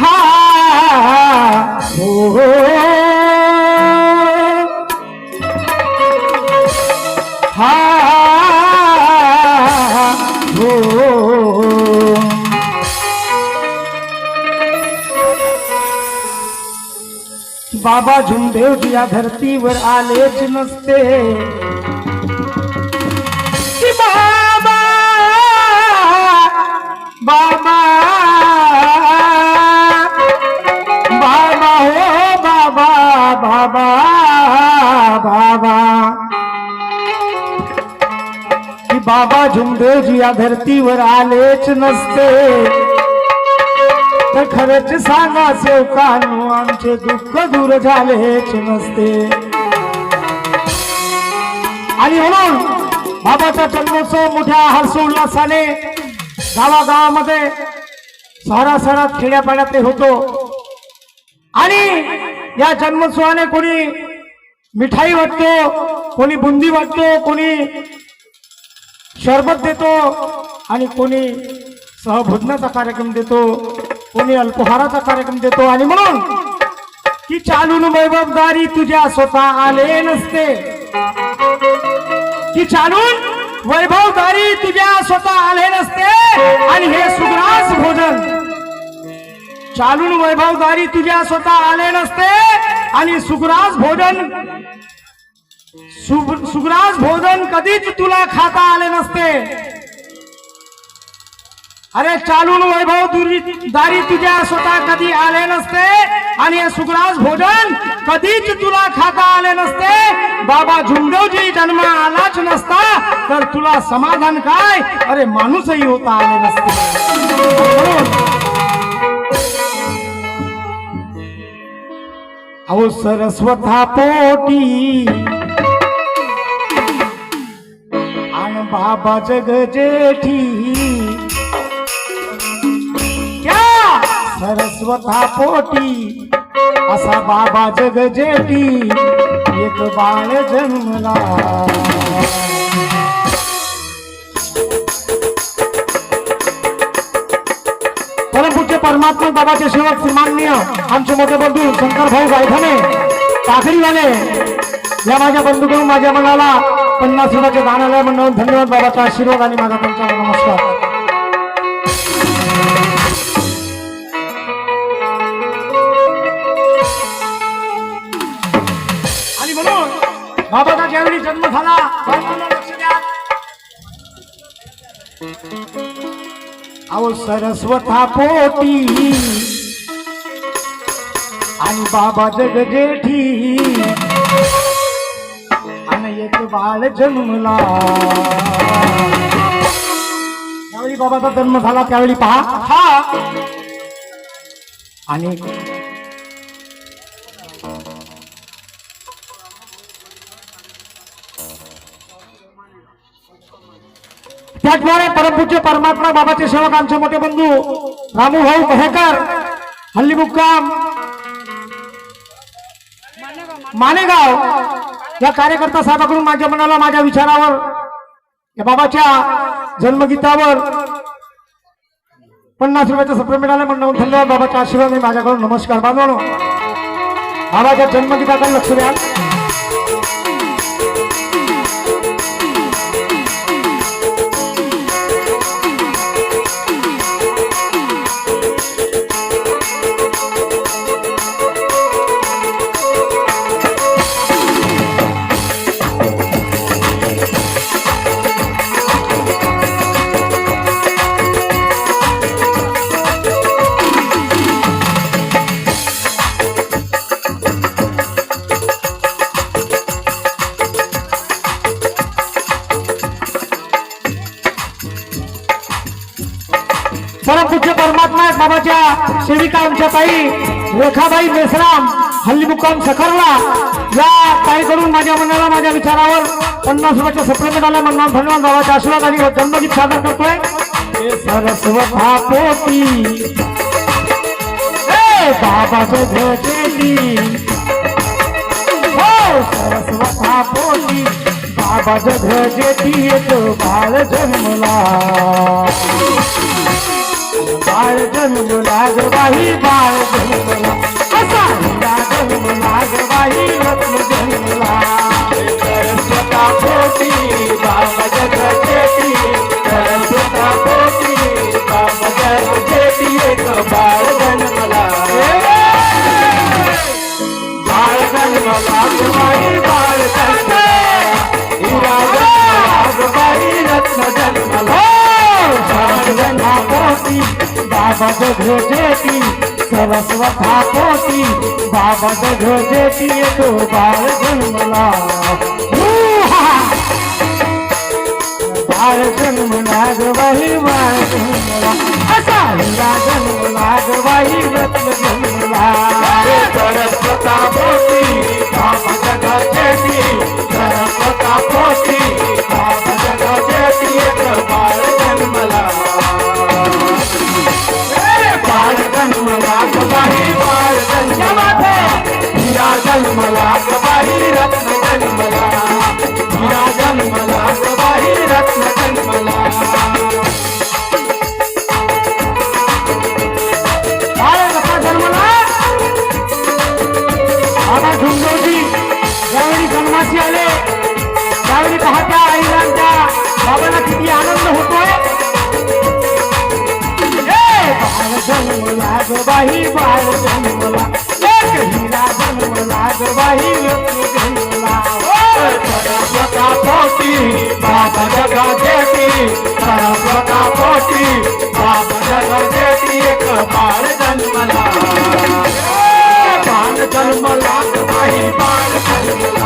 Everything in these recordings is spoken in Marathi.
हा हा बाबा झुमदेवजी या धरतीवर आलेच नसते बाबा बाबा बाबा झुंबेजी या धरतीवर आलेच नसते. तर खरंच सांगा सेवकांनो आमचे दुःख दूर झालेच नसते. आणि म्हणून बाबाचा जन्मोत्सव मोठ्या हर्षोल्लासाने गावागावामध्ये शहराशहरात खेड्यापाड्यात होतो. आणि या जन्मोत्सवाने कोणी मिठाई वाटतो कोणी बुंदी वाटतो कोणी शरबत देतो आणि कोणी सहभोजनाचा कार्यक्रम देतो कोणी अल्पहाराचा कार्यक्रम देतो. आणि म्हणून की चालून वैभवदारी तुझ्या स्वतः आले नसते. की चालून वैभवदारी तुझ्या स्वतः आले नसते. आणि हे सुग्रास भोजन. चालून वैभवदारी तुझ्या स्वतः आले नसते. आणि सुग्रास भोजन सुग्रास भोजन कधीच तुला खाता आले नसते. अरे चालून वैभव दुरी दारी तुझ्या स्वतः कधी आले नसते? आणि हे सुग्रास भोजन कधीच तुला खाता आले नसते? बाबा झुंडवजी जन्म आलाच नसता तर तुला समाधान काय? अरे माणूसही होता आले नसते. अहो सरस्वता पोटी बाबा जग जेठी क्या? सरस्वता पोटी असा बाबा जग जेठी एक बाळ जन्मला. परमपूज्य परमात्मा बाबाचे सेवक माननीय आमचे मोठे बंधू शंकर भाऊ गायठाणे टाकरीवाले या माझ्या बंधूकडून माझ्या मनाला पन्नास रुपयाचे दान आलंय म्हणून धन्यवाद बाबाचा आशीर्वाद आणि माझा त्यांचा नमस्कार. आणि म्हणून बाबाचा ज्यावेळी जन्म झाला. लक्ष द्या. अहो सरस्वता पोटी. आणि बाबा जग जेठी एक बाळ जन्मला. त्यावेळी बाबाचा जन्म झाला त्यावेळी पहा. हा. आणि त्याचप्रमाणे परमपूज्य परमात्मा बाबाचे सेवक आमचे मोठे बंधू रामू भाऊ महेकर हल्ली मुक्काम मानेगाव. या कार्यकर्ता साहेबाकडून माझ्या मनाला माझ्या विचारावर या बाबाच्या जन्मगीतावर पन्नास रुपयाचं सत्र मिळालं म्हणून धन्यवाद बाबाच्या आशीर्वाद माझ्याकडून नमस्कार बांधवानो बाबाच्या जन्मगीताकडे लक्ष द्या. सर्वपूज्य परमात्मा आहेत बाबाच्या? सेविका आमच्या ताई रेखाबाई मेसराम हल्ली मुक्काम सखरला. या ताईकडून माझ्या मनाला माझ्या विचारावर पन्नास रुपयाच्या सप्लिमेंट आल्या मनमान भगवान बाबाच्या आशीर्वाद आणि जन्मगीत सादर करतोय. हे सरस्वता पोटी हे बाबाचं हो सरस्वता पोटी बाबा जग जेती येतो बाळ जन्मला बाळ जन्म लाग बाळ जन्म असा. लाग बाई रत्न जन्म ધ્વજ પીએ તો બાળ गवाही बाल जन्मला एक हीरा जन्मला गवाही लोक जन्मला देती जन्मला बाल जन्मला गवाही जन्मला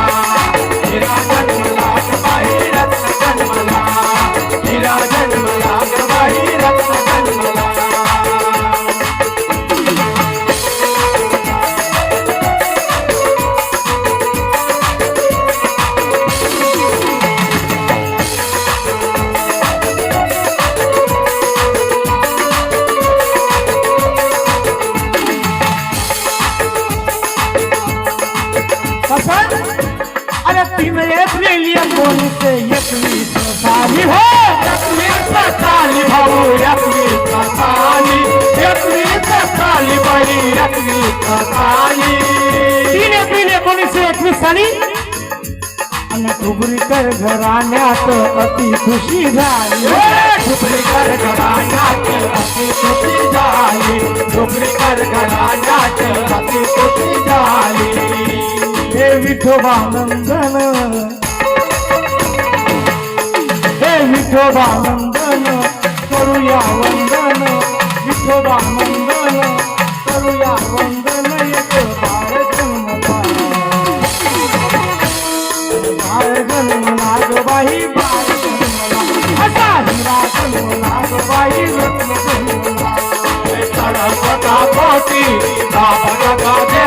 অতি খুশি রাই ঝুপড়ি কর ঘরানা কে অতি খুশি রাই ঝুপড়ি কর ঘরানা কে অতি খুশি রাই হে বিঠোবানন্দন। হে বিঠোবানন্দন করুয়া বন্দন। বিঠোবানন্দন করুয়া বন্দন এত పాటి బాబా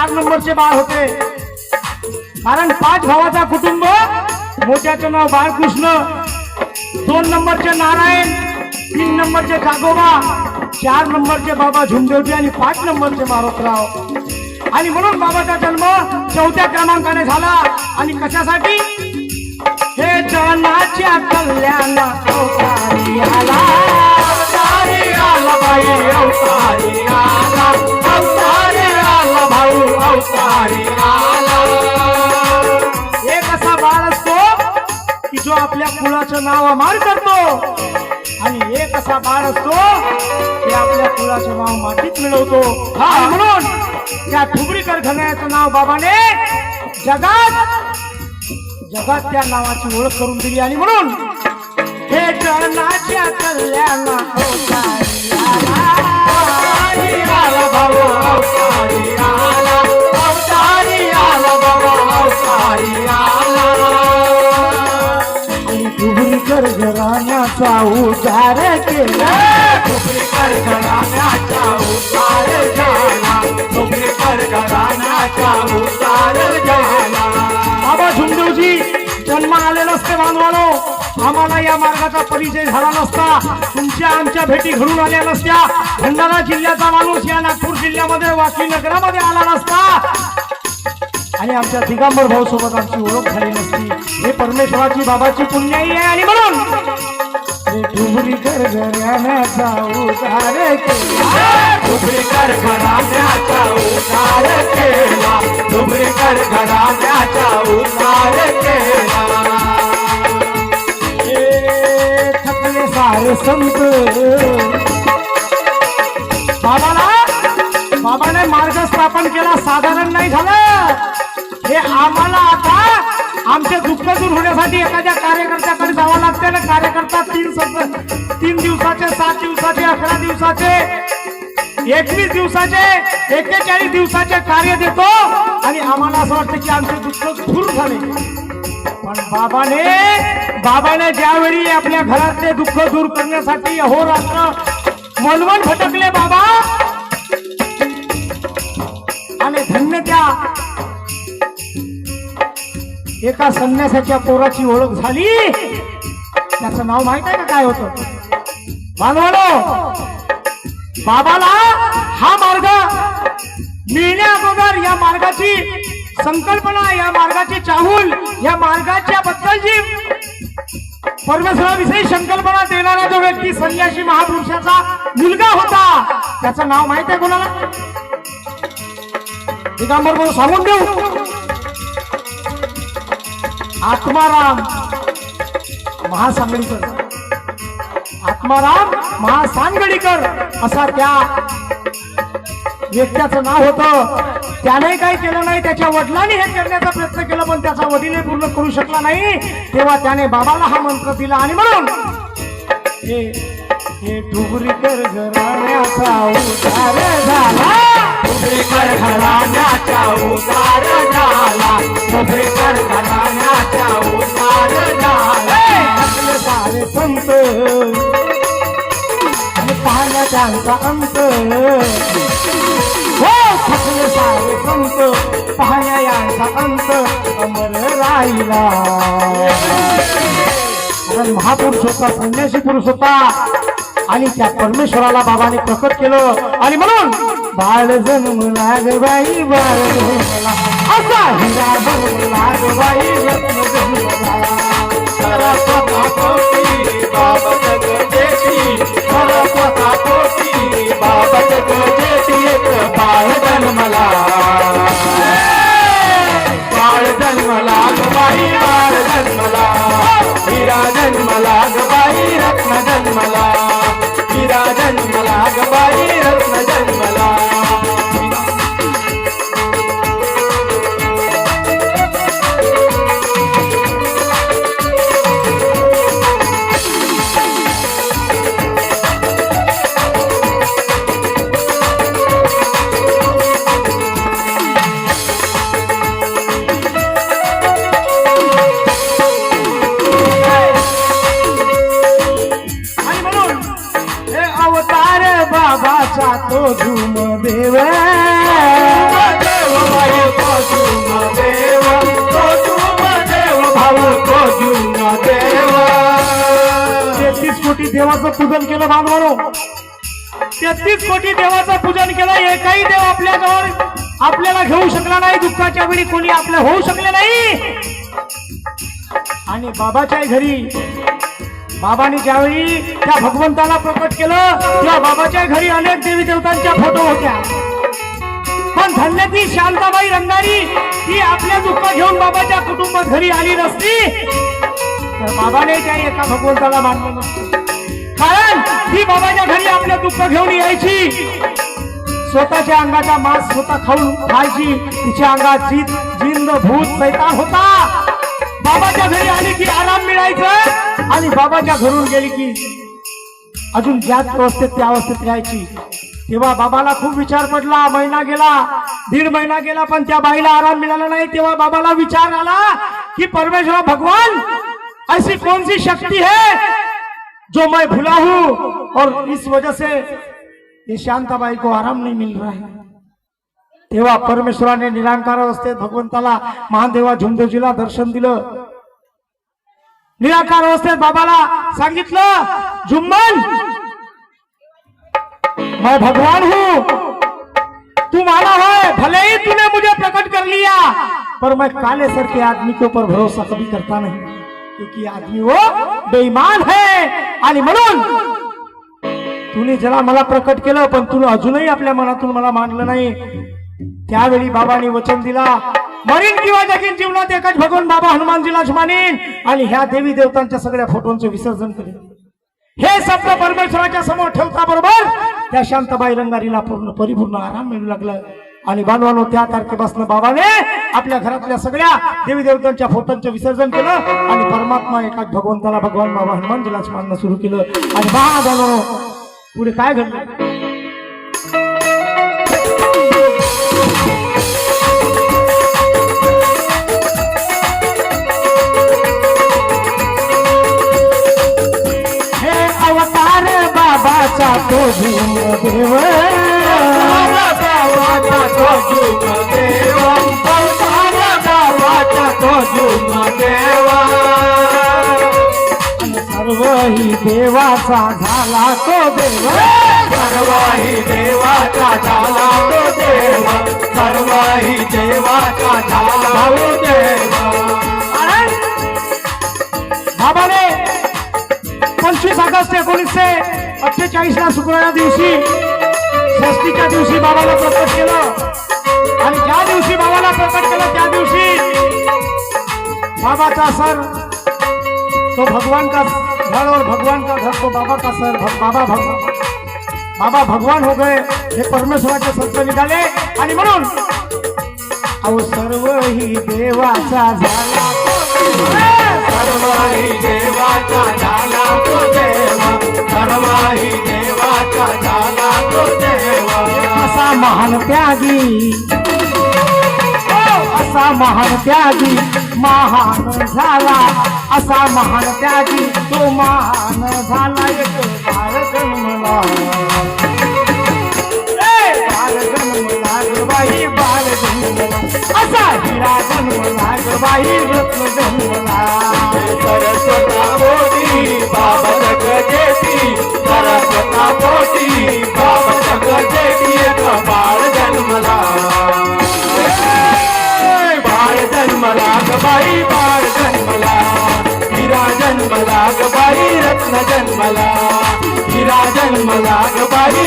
चार नंबरचे बाळ होते. कारण पाच भावाचा कुटुंब मोठ्याचं नाव बाळकृष्ण दोन नंबरचे नारायण तीन नंबरचे जागोबा चार नंबरचे बाबा झुंबेवटी आणि पाच नंबरचे मारोतराव. आणि म्हणून बाबाचा जन्म चौथ्या क्रमांकाने झाला. आणि कशासाठी? हे जनाच्या कल्याणा कुणाच्या नाव अमार करतो आणि एक असा बाळ असतो की आपल्या कुळाचं नाव मातीत मिळवतो म्हणून त्या ठुबरीकर घालण्याचं नाव बाबाने जगात जगात त्या नावाची ओळख करून दिली आणि म्हणून हे चरणाच्या कल्याणा भाऊ डुबरीकर राण्याचा उद्धार केला. डुबरीकर राण्याचा उतार झाला. डुबरीकर राण्याचा उतार झाला. बाबा झुंडूजी जन्म आले नसते मानवानो आम्हाला या मार्गाचा परिचय झाला नसता. तुमच्या आमच्या भेटी घडून आल्या नसत्या. भंडारा जिल्ह्याचा माणूस या नागपूर जिल्ह्यामध्ये वाशी नगरामध्ये आला नसता. आणि आमच्या दिगंबर भाऊ सोबत आमची ओळख झाली नसती. हे परमेश्वराची बाबाची पुण्याई आहे आणि म्हणून. हे डुबरीकर घराण्याचा उद्धार केला. दिवसाचे सात दिवसाचे अकरा दिवसाचे एकवीस दिवसाचे एक्केचाळीस दिवसाचे कार्य देतो आणि आम्हाला असं वाटतं की आमचे दुःख दूर झाले. पण बाबाने बाबाने ज्यावेळी आपल्या घरातले दुःख दूर करण्यासाठी अहोरात्र मनवण भटकले बाबा. आणि धन्य त्या एका संन्यासाच्या पोराची ओळख झाली. त्याचं नाव माहीत आहे का? काय होतं? मानवानो बाबाला हा मार्ग मिळण्या अगोदर या मार्गाची संकल्पना या मार्गाची चाहूल या मार्गाच्या बद्दलची परमेश्वराविषयी संकल्पना देणारा जो व्यक्ती संन्यासी महापुरुषाचा मुलगा होता त्याचं नाव माहीत आहे कोणाला? दिगंबर भाऊ सांगून देऊ? आत्माराम महासांगडीकर आत्माराम महासांगडीकर असा त्या व्यक्त्याचं नाव होतं. त्याने काही केलं नाही त्याच्या वडिलांनी हे करण्याचा प्रयत्न केला पण त्याचा वडील पूर्ण करू शकला नाही. तेव्हा त्याने बाबाला हा मंत्र दिला आणि म्हणून हे हे डुबरीकर घराण्याचा उद्धार झाला. डुबरीकर घराण्याचा उतार झाला. डुबरीकर घराण्याचा उतार झाला. आपले सारे संत पाहण्या अंत. हो थकले सारे संत पाहण्या यांचा अंत अमर राहिला. कारण महापुरुष होता संन्यासी पुरुष होता. आणि त्या परमेश्वराला बाबाने प्रकट केलं. आणि म्हणून बाळ जन्म लाग बाई बाळ असा हिरा जन्मला बाई जन्म जन्मला बाबा जगजेती एक बाळ मला बाबाचा तो झुम देव. तेहतीस कोटी देवाचं पूजन केलं बांधवानो तेहतीस कोटी देवाचं पूजन केलं एकही देव आपल्याजवळ आपल्याला घेऊ शकला नाही दुःखाच्या वेळी कोणी आपल्या होऊ शकले नाही. आणि बाबाच्या घरी बाबाने ज्यावेळी त्या भगवंताला प्रकट केलं त्या बाबाच्या घरी अनेक देवी देवतांच्या फोटो होत्या. पण धन्य ती शांताबाई रंगारी ती आपल्या दुःख घेऊन बाबाच्या कुटुंबात घरी आली नसती तर बाबाने त्या एका भगवंताला मानलं नसतं. कारण ती बाबाच्या घरी आपल्या दुःख घेऊन यायची. स्वतःच्या अंगाचा मांस स्वतः खाऊन खायची. तिच्या अंगात जीत जिंद भूत सैतान होता. बाबाच्या घरी आली की आराम मिळायचं? आणि बाबाच्या घरून गेली की अजून ज्याच अवस्थेत त्या अवस्थेत राहायची. तेव्हा बाबाला खूप विचार पडला महिना गेला दीड महिना गेला पण त्या बाईला आराम मिळाला नाही. तेव्हा बाबाला विचार आला की परमेश्वर भगवान ऐसी कौन सी शक्ती है जो मैं भुला हूं और इस वजह से ये शांताबाई को आराम नहीं मिल रहा है। तेव्हा परमेश्वराने निरांकार अवस्थेत भगवंताला महादेवा झुंदेजीला दर्शन दिलं. निराकार अवस्थेत बाबाला सांगितलं जुम्मन मैं भगवान हूं. तू माना है भले ही तूने मुझे प्रकट कर लिया. पर मैं काले सर के आदमी के ऊपर भरोसा कभी करता नहीं क्योंकि आदमी वो बेईमान है आणि म्हणून तुने जरा मला प्रकट केलं पण तुला अजूनही आपल्या मनातून मला मानलं नाही. त्यावेळी बाबांनी वचन दिला मरीन किंवा देखील जीवनात एकच भगवान बाबा हनुमानजीलाच मानेन आणि ह्या देवी देवतांच्या सगळ्या फोटोंचे विसर्जन करेन. हे शब्द परमेश्वराच्या समोर ठेवता बरोबर? त्या शांताबाई रंगारीला पूर्ण परिपूर्ण आराम मिळू लागलं. आणि बांधवानो त्या तारखेपासून बाबाने आपल्या घरातल्या सगळ्या देवी देवतांच्या फोटोंचं विसर्जन केलं आणि परमात्मा एकाच भगवंताला भगवान बाबा हनुमानजीलाच मानणं सुरू केलं. आणि बांधवानो पुढे काय घडलं? तो भीम देव तो देवा तो देवा देवाचा झाला तो देव सर्वही देवाचा झाला तो देवा सर्वही देवाचा झाला तो देवा चाळीसला शुक्रवार दिवशी षष्टीच्या दिवशी बाबाला प्रकट केलं. आणि ज्या दिवशी बाबाला प्रकट केलं त्या दिवशी बाबाचा सर तो भगवान का घर और भगवान का घर तो बाबा का सर भ- बाबा भगवान बाबा भगवान हो गए हे परमेश्वराचे संत निघाले. आणि म्हणून अहो सर्व ही देवाचा झाला. सर्वाही देवाचा झाला तो देवा. सर्वाही देवाचा झाला तो देवा. असा महान त्यागी. हो, असा महान त्यागी. महान झाला. असा महान त्यागी. तो महान झाला एक भारत जन्मला. रत्न जन्मला हिरा जन्मला ग बाई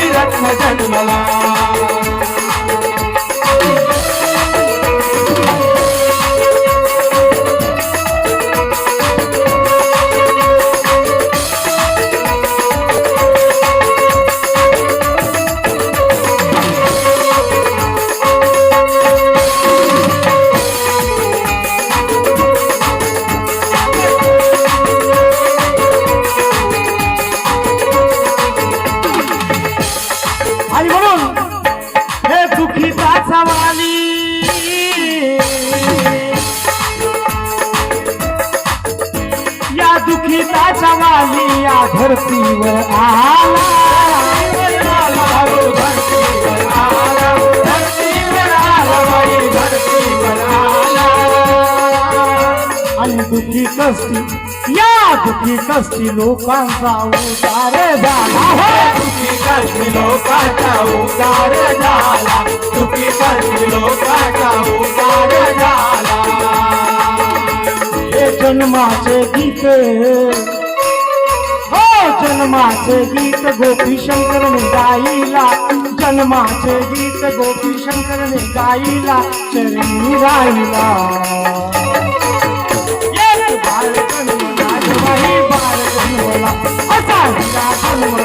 आणि दुखी कष्टी या दुखी कष्टी लोकांचा उतार झाला. सुखी कष्टी लोकांचा उद्धार झाला. सुखी कष्टी लोकांचा उद्धार झाला. हे जन्माचे गीत जन्माचे गीत गोपी शंकरने गाईला जन्माचे गीत गोपी शंकरने गाईला चरणी राहिला बाळ जन्म बाळ जन्मला असा जन्मला